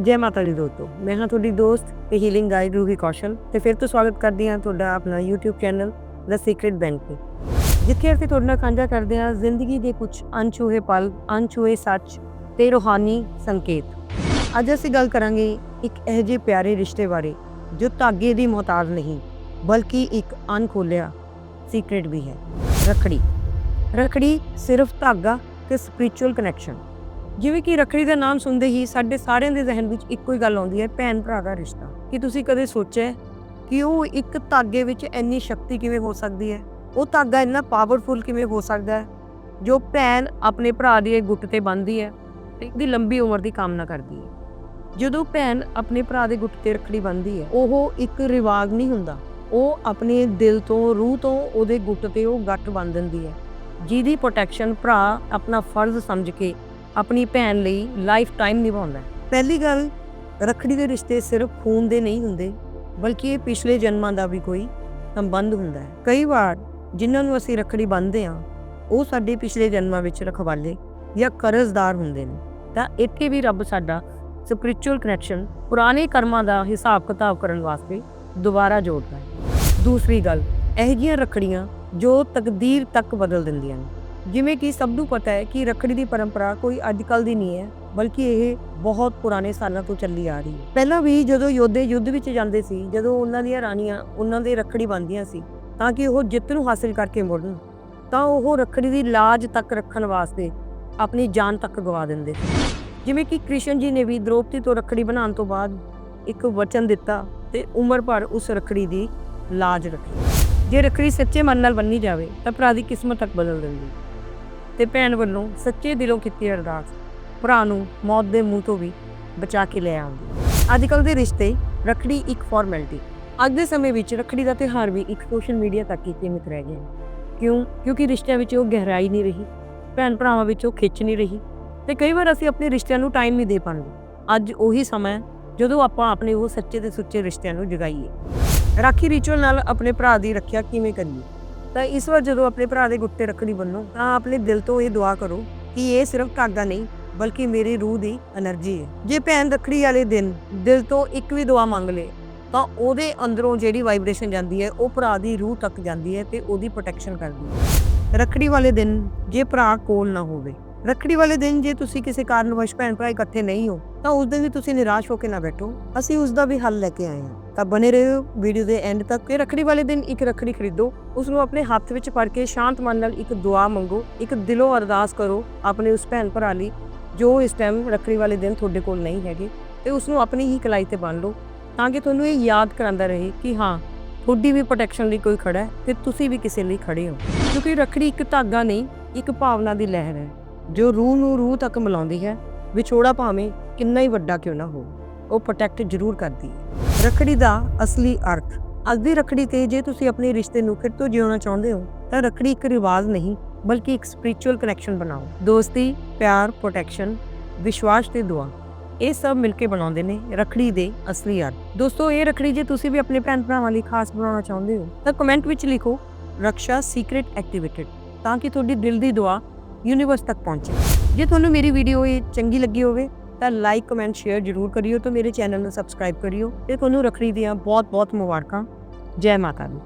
ਜੈ ਮਾਤਾ ਦੀ ਦੋਸਤੋ, ਮੈਂ ਹਾਂ ਤੁਹਾਡੀ ਦੋਸਤ ਤੇ ਹੀਲਿੰਗ ਗਾਈਡ ਰੂਹੀ ਕੌਸ਼ਲ ਤੇ ਫਿਰ ਤੋਂ ਸਵਾਗਤ ਕਰਦੀ ਹਾਂ ਤੁਹਾਡਾ ਆਪਣਾ YouTube channel the secret bank ਜਿੱਥੇ ਅਸੀਂ ਤੁਹਾਡੇ ਨਾਲ ਸਾਂਝਾ ਕਰਦੇ ਹਾਂ ਜ਼ਿੰਦਗੀ ਦੇ ਕੁਝ ਅਣਛੂਹੇ ਪਲ, ਅਣਛੂਹੇ ਸੱਚ ਤੇ ਰੂਹਾਨੀ ਸੰਕੇਤ। ਅੱਜ ਅਸੀਂ ਗੱਲ ਕਰਾਂਗੇ ਇੱਕ ਇਹੋ ਜਿਹੇ ਪਿਆਰੇ ਰਿਸ਼ਤੇ ਬਾਰੇ, ਜੋ ਧਾਗੇ ਦੀ ਮੁਹਤਾਜ ਨਹੀਂ, ਬਲਕਿ ਇੱਕ ਅਣਖੋਲਿਆ ਸੀਕ੍ਰੀਟ ਵੀ ਹੈ। ਰੱਖੜੀ। ਰੱਖੜੀ ਸਿਰਫ ਧਾਗਾ ਤੇ ਸਪਿਰਚੁਅਲ ਕਨੈਕਸ਼ਨ ਜਿਵੇਂ ਕਿ ਰੱਖੜੀ ਦਾ ਨਾਮ ਸੁਣਦੇ ਹੀ ਸਾਡੇ ਸਾਰਿਆਂ ਦੇ ਜ਼ਿਹਨ ਵਿੱਚ ਇੱਕੋ ਹੀ ਗੱਲ ਆਉਂਦੀ ਹੈ, ਭੈਣ ਭਰਾ ਦਾ ਰਿਸ਼ਤਾ। ਕਿ ਤੁਸੀਂ ਕਦੇ ਸੋਚਿਆ ਕਿ ਉਹ ਇੱਕ ਧਾਗੇ ਵਿੱਚ ਇੰਨੀ ਸ਼ਕਤੀ ਕਿਵੇਂ ਹੋ ਸਕਦੀ ਹੈ? ਉਹ ਧਾਗਾ ਇੰਨਾ ਪਾਵਰਫੁਲ ਕਿਵੇਂ ਹੋ ਸਕਦਾ ਹੈ ਜੋ ਭੈਣ ਆਪਣੇ ਭਰਾ ਦੀ ਗੁੱਟ ਤੇ ਬੰਨ੍ਹਦੀ ਹੈ ਤੇ ਉਹਦੀ ਲੰਬੀ ਉਮਰ ਦੀ ਕਾਮਨਾ ਕਰਦੀ ਹੈ? ਜਦੋਂ ਭੈਣ ਆਪਣੇ ਭਰਾ ਦੇ ਗੁੱਟ ਤੇ ਰੱਖੜੀ ਬੰਨ੍ਹਦੀ ਹੈ, ਉਹ ਇੱਕ ਰਿਵਾਜ ਨਹੀਂ ਹੁੰਦਾ। ਉਹ ਆਪਣੇ ਦਿਲ ਤੋਂ, ਰੂਹ ਤੋਂ ਉਹਦੇ ਗੁੱਟ ਤੇ ਉਹ ਗੱਟ ਬੰਨ ਦਿੰਦੀ ਹੈ, ਜਿਹਦੀ ਪ੍ਰੋਟੈਕਸ਼ਨ ਭਰਾ ਆਪਣਾ ਫਰਜ਼ ਸਮਝ ਕੇ ਆਪਣੀ ਭੈਣ ਲਈ ਲਾਈਫ ਟਾਈਮ ਨਿਭਾਉਂਦਾ ਹੈ। ਪਹਿਲੀ ਗੱਲ ਰੱਖੜੀ ਦੇ ਰਿਸ਼ਤੇ ਸਿਰਫ ਖੂਨ ਦੇ ਨਹੀਂ ਹੁੰਦੇ ਬਲਕਿ ਇਹ ਪਿਛਲੇ ਜਨਮਾਂ ਦਾ ਵੀ ਕੋਈ ਸੰਬੰਧ ਹੁੰਦਾ ਹੈ। ਕਈ ਵਾਰ ਜਿਨ੍ਹਾਂ ਨੂੰ ਅਸੀਂ ਰੱਖੜੀ ਬੰਨ੍ਹਦੇ ਹਾਂ ਉਹ ਸਾਡੇ ਪਿਛਲੇ ਜਨਮਾਂ ਵਿੱਚ ਰਖਵਾਲੇ ਜਾਂ ਕਰਜ਼ਦਾਰ ਹੁੰਦੇ ਨੇ। ਤਾਂ ਇੱਥੇ ਵੀ ਰੱਬ ਸਾਡਾ ਸਪਿਰਚੁਅਲ ਕਨੈਕਸ਼ਨ ਪੁਰਾਣੇ ਕਰਮਾਂ ਦਾ ਹਿਸਾਬ ਕਿਤਾਬ ਕਰਨ ਵਾਸਤੇ ਦੁਬਾਰਾ ਜੋੜਦਾ ਹੈ। ਦੂਸਰੀ ਗੱਲ ਇਹ ਜਿਹੀਆਂ ਰੱਖੜੀਆਂ ਜੋ ਤਕਦੀਰ ਤੱਕ ਬਦਲ ਦਿੰਦੀਆਂ ਨੇ। ਜਿਵੇਂ ਕਿ ਸਭ ਨੂੰ ਪਤਾ ਹੈ ਕਿ ਰੱਖੜੀ ਦੀ ਪਰੰਪਰਾ ਕੋਈ ਅੱਜਕੱਲ ਦੀ ਨਹੀਂ ਹੈ, ਬਲਕਿ ਇਹ ਬਹੁਤ ਪੁਰਾਣੇ ਸਾਲਾਂ ਤੋਂ ਚੱਲੀ ਆ ਰਹੀ ਹੈ। ਪਹਿਲਾਂ ਵੀ ਜਦੋਂ ਯੋਧੇ ਯੁੱਧ ਵਿੱਚ ਜਾਂਦੇ ਸੀ, ਜਦੋਂ ਉਹਨਾਂ ਦੀਆਂ ਰਾਣੀਆਂ ਉਹਨਾਂ ਦੇ ਰੱਖੜੀ ਬੰਨ੍ਹਦੀਆਂ ਸੀ, ਤਾਂ ਕਿ ਉਹ ਜਿੱਤ ਨੂੰ ਹਾਸਲ ਕਰਕੇ ਮੁੜਨ, ਤਾਂ ਉਹ ਰੱਖੜੀ ਦੀ ਲਾਜ ਤੱਕ ਰੱਖਣ ਵਾਸਤੇ ਆਪਣੀ ਜਾਨ ਤੱਕ ਗਵਾ ਦਿੰਦੇ ਸੀ। ਜਿਵੇਂ ਕਿ ਕ੍ਰਿਸ਼ਨ ਜੀ ਨੇ ਵੀ ਦ੍ਰੋਪਦੀ ਤੋਂ ਰੱਖੜੀ ਬਣਾਉਣ ਤੋਂ ਬਾਅਦ ਇੱਕ ਵਚਨ ਦਿੱਤਾ ਤੇ ਉਮਰ ਭਰ ਉਸ ਰੱਖੜੀ ਦੀ ਲਾਜ ਰੱਖੀ। ਜੇ ਰੱਖੜੀ ਸੱਚੇ ਮਨ ਨਾਲ ਬੰਨੀ ਜਾਵੇ, ਤਾਂ ਭਰਾ ਦੀ ਕਿਸਮਤ ਤੱਕ ਬਦਲ ਦਿੰਦੀ। ਤੇ ਭੈਣ ਵੱਲੋਂ ਸੱਚੇ ਦਿਲੋਂ ਕੀਤੀ ਅਰਦਾਸ। ਭਰਾ ਨੂੰ ਮੌਤ ਦੇ ਮੂੰਹ ਤੋਂ ਵੀ ਬਚਾ ਕੇ ਲੈ ਆਉਂਦੀ। ਅੱਜ ਕੱਲ ਦੇ ਰਿਸ਼ਤੇ ਰੱਖੜੀ ਇੱਕ ਫਾਰਮੈਲਿਟੀ ਅੱਜ ਦੇ ਸਮੇਂ ਵਿੱਚ ਰੱਖੜੀ ਦਾ ਤਿਉਹਾਰ ਵੀ ਇੱਕ ਸੋਸ਼ਲ ਮੀਡੀਆ ਤੱਕ ਹੀ ਸੀਮਿਤ ਰਹਿ ਗਿਆ ਕਿਉਂ? ਕਿਉਂਕਿ ਰਿਸ਼ਤਿਆਂ ਵਿੱਚ ਉਹ ਗਹਿਰਾਈ ਨਹੀਂ ਰਹੀ। ਭੈਣ ਭਰਾਵਾਂ ਵਿੱਚ ਉਹ ਖਿੱਚ ਨਹੀਂ ਰਹੀ। ਤੇ ਕਈ ਵਾਰ ਅਸੀਂ ਆਪਣੇ ਰਿਸ਼ਤਿਆਂ ਨੂੰ ਟਾਈਮ ਨਹੀਂ ਦੇ ਪਾਉਂਦੇ। ਅੱਜ ਉਹੀ ਸਮਾਂ ਹੈ ਜਦੋਂ ਆਪਾਂ ਆਪਣੇ ਉਹ ਸੱਚੇ ਤੇ ਸੁੱਚੇ ਰਿਸ਼ਤਿਆਂ ਨੂੰ ਜਗਾਈਏ। ਰਾਖੀ ਰਿਚੁਅਲ ਨਾਲ ਆਪਣੇ ਭਰਾ ਦੀ ਰੱਖਿਆ ਕਿਵੇਂ ਕਰੀਏ? ਤਾਂ ਇਸ ਵਾਰ ਜਦੋਂ ਆਪਣੇ ਭਰਾ ਦੇ ਗੁੱਤੇ ਰੱਖੜੀ ਬੰਨੋ, ਤਾਂ ਆਪਣੇ ਦਿਲ ਤੋਂ ਇਹ ਦੁਆ ਕਰੋ ਕਿ ਇਹ ਸਿਰਫ ਧਾਗਾ ਨਹੀਂ, ਬਲਕਿ ਮੇਰੀ ਰੂਹ ਦੀ એનર્ਜੀ ਹੈ ਜੇ ਭੈਣ ਰੱਖੜੀ ਵਾਲੇ ਦਿਨ ਦਿਲ ਤੋਂ ਇੱਕ ਵੀ ਦੁਆ ਮੰਗ ਲੇ, ਤਾਂ ਉਹਦੇ ਅੰਦਰੋਂ ਜਿਹੜੀ ਵਾਈਬ੍ਰੇਸ਼ਨ ਜਾਂਦੀ ਹੈ ਉਹ ਭਰਾ ਦੀ ਰੂਹ ਤੱਕ ਜਾਂਦੀ ਹੈ ਤੇ ਉਹਦੀ ਪ੍ਰੋਟੈਕਸ਼ਨ ਕਰਦੀ ਹੈ ਰੱਖੜੀ ਵਾਲੇ ਦਿਨ ਜੇ ਭਰਾ ਕੋਲ ਨਾ ਹੋਵੇ, ਰੱਖੜੀ ਵਾਲੇ ਦਿਨ ਜੇ ਤੁਸੀਂ ਕਿਸੇ ਕਾਰਨ ਵਸ਼ ਭੈਣ ਭਰਾ ਇਕੱਠੇ ਨਹੀਂ ਹੋ, ਤਾਂ ਉਸ ਦਿਨ ਵੀ ਤੁਸੀਂ ਨਿਰਾਸ਼ ਹੋ ਕੇ ਨਾ ਬੈਠੋ। ਅਸੀਂ ਉਸ ਦਾ ਵੀ ਹੱਲ ਲੈ ਕੇ ਆਏ ਹਾਂ। ਤਾਂ ਬਨੇ ਰਹੋ ਵੀਡੀਓ ਦੇ ਐਂਡ ਤੱਕ ਤੇ ਰੱਖੜੀ ਵਾਲੇ ਦਿਨ ਇੱਕ ਰੱਖੜੀ ਖਰੀਦੋ ਉਸ ਨੂੰ ਆਪਣੇ ਹੱਥ ਵਿੱਚ ਫੜ ਕੇ ਸ਼ਾਂਤ ਮਨ ਨਾਲ ਇੱਕ ਦੁਆ ਮੰਗੋ, ਇੱਕ ਦਿਲੋਂ ਅਰਦਾਸ ਕਰੋ ਆਪਣੇ ਉਸ ਭੈਣ ਭਰਾ ਲਈ, ਜੋ ਇਸ ਟਾਈਮ ਰੱਖੜੀ ਵਾਲੇ ਦਿਨ ਤੁਹਾਡੇ ਕੋਲ ਨਹੀਂ ਹੈਗੇ, ਤੇ ਉਸ ਨੂੰ ਆਪਣੀ ਹੀ ਕਲਾਈ ਤੇ ਬੰਨ ਲਓ, ਤਾਂ ਕਿ ਤੁਹਾਨੂੰ ਇਹ ਯਾਦ ਕਰਾਂਦਾ ਰਹੇ ਕਿ ਹਾਂ, ਤੁਹਾਡੀ ਵੀ ਪ੍ਰੋਟੈਕਸ਼ਨ ਲਈ ਕੋਈ ਖੜਾ ਹੈ ਤੇ ਤੁਸੀਂ ਵੀ ਕਿਸੇ ਲਈ ਖੜੇ ਹੋ। ਕਿਉਂਕਿ ਰੱਖੜੀ ਇੱਕ ਧਾਗਾ ਨਹੀਂ, ਇੱਕ ਭਾਵਨਾ ਦੀ ਲਹਿਰ ਹੈ, ਜੋ ਰੂਹ ਨੂੰ ਰੂਹ ਤੱਕ ਮਿਲਾਉਂਦੀ ਹੈ, ਵਿਛੋੜਾ ਭਾਵੇਂ ਕਿੰਨਾ ਹੀ ਵੱਡਾ ਕਿਉਂ ਨਾ ਹੋ ਉਹ ਪ੍ਰੋਟੈਕਟ ਜ਼ਰੂਰ ਕਰਦੀ ਹੈ। ਰੱਖੜੀ ਦਾ ਅਸਲੀ ਅਰਥ, ਅੱਜ ਦੀ ਰੱਖੜੀ ਤੇ ਜੇ ਤੁਸੀਂ ਆਪਣੇ ਰਿਸ਼ਤੇ ਨੂੰ ਫਿਰ ਤੋਂ ਜਿਉਣਾ ਚਾਹੁੰਦੇ ਹੋ, ਤਾਂ ਰੱਖੜੀ ਇੱਕ ਰਿਵਾਜ ਨਹੀਂ, ਬਲਕਿ ਇੱਕ ਸਪਿਰਚੁਅਲ ਕਨੈਕਸ਼ਨ ਬਣਾਓ। ਦੋਸਤੀ, ਪਿਆਰ ਪ੍ਰੋਟੈਕਸ਼ਨ ਵਿਸ਼ਵਾਸ ਤੇ ਦੁਆ, ਇਹ ਸਭ ਮਿਲ ਕੇ ਬਣਾਉਂਦੇ ਨੇ ਰੱਖੜੀ ਦੇ ਅਸਲੀ ਅਰਥ। ਦੋਸਤੋ, ਇਹ ਰੱਖੜੀ ਜੇ ਤੁਸੀਂ ਵੀ ਆਪਣੇ ਭੈਣ ਭਰਾਵਾਂ ਲਈ ਖਾਸ ਬਣਾਉਣਾ ਚਾਹੁੰਦੇ ਹੋ, ਤਾਂ ਕਮੈਂਟ ਵਿੱਚ ਲਿਖੋ ਰਕਸ਼ਾ ਸੀਕ੍ਰੀਟ ਐਕਟੀਵੇਟਡ ਤਾਂ ਕਿ ਤੁਹਾਡੀ ਦਿਲ ਦੀ ਦੁਆ ਯੂਨੀਵਰਸ ਤੱਕ ਪਹੁੰਚੇ। ਜੇ ਤੁਹਾਨੂੰ ਮੇਰੀ ਵੀਡੀਓ ਇਹ ਚੰਗੀ ਲੱਗੀ ਹੋਵੇ ਤਾਂ ਲਾਈਕ ਕਮੈਂਟ ਸ਼ੇਅਰ ਜ਼ਰੂਰ ਕਰਿਓ ਤੇ ਮੇਰੇ ਚੈਨਲ ਨੂੰ ਸਬਸਕ੍ਰਾਈਬ ਕਰਿਓ ਤੇ ਤੁਹਾਨੂੰ ਰੱਖੜੀ ਦੀਆਂ ਬਹੁਤ ਬਹੁਤ ਮੁਬਾਰਕਾਂ। ਜੈ ਮਾਤਾ ਦੀ।